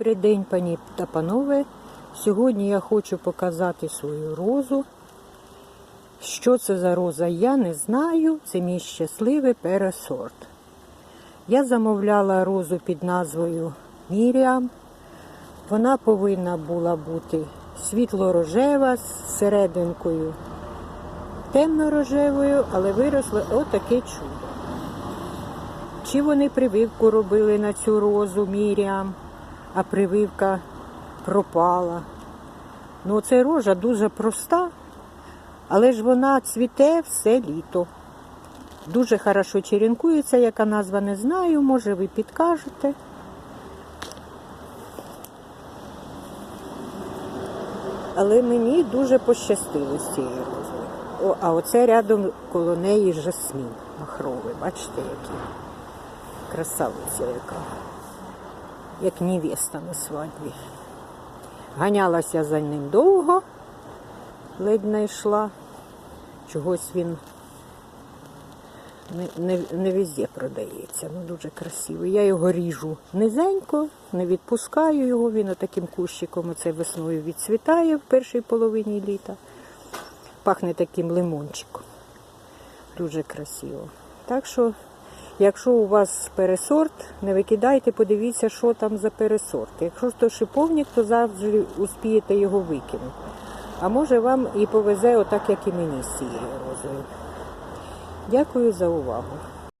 Добрий день, пані та панове. Сьогодні я хочу показати свою розу. Що це за роза, я не знаю. Це мій щасливий пересорт. Я замовляла розу під назвою Міріам. Вона повинна була бути світло-рожева з серединкою темно-рожевою, але виросло отаке чудо. Чи вони прививку робили на цю розу Міріам, а прививка пропала. Ну, це рожа дуже проста, але ж вона цвіте все літо. Дуже хорошо черенкується, яка назва не знаю, може ви підкажете. Але мені дуже пощастило з цією розою. О, а оце рядом коло неї жасмін махровий. Бачите, який? Красавиця яка. Як невеста на свадьбі. Ганялася за ним довго, ледь не йшла. Чогось він не, не, не везде продається, ну дуже красивий. Я його ріжу низенько, не відпускаю його, він отаким кущиком оце весною відцвітає в першій половині літа. Пахне таким лимончиком. Дуже красиво. Так що, якщо у вас пересорт, не викидайте, подивіться, що там за пересорт. Якщо то шиповник, то завжди успієте його викинути. А може вам і повезе отак, як і мені з цією розою. Дякую за увагу.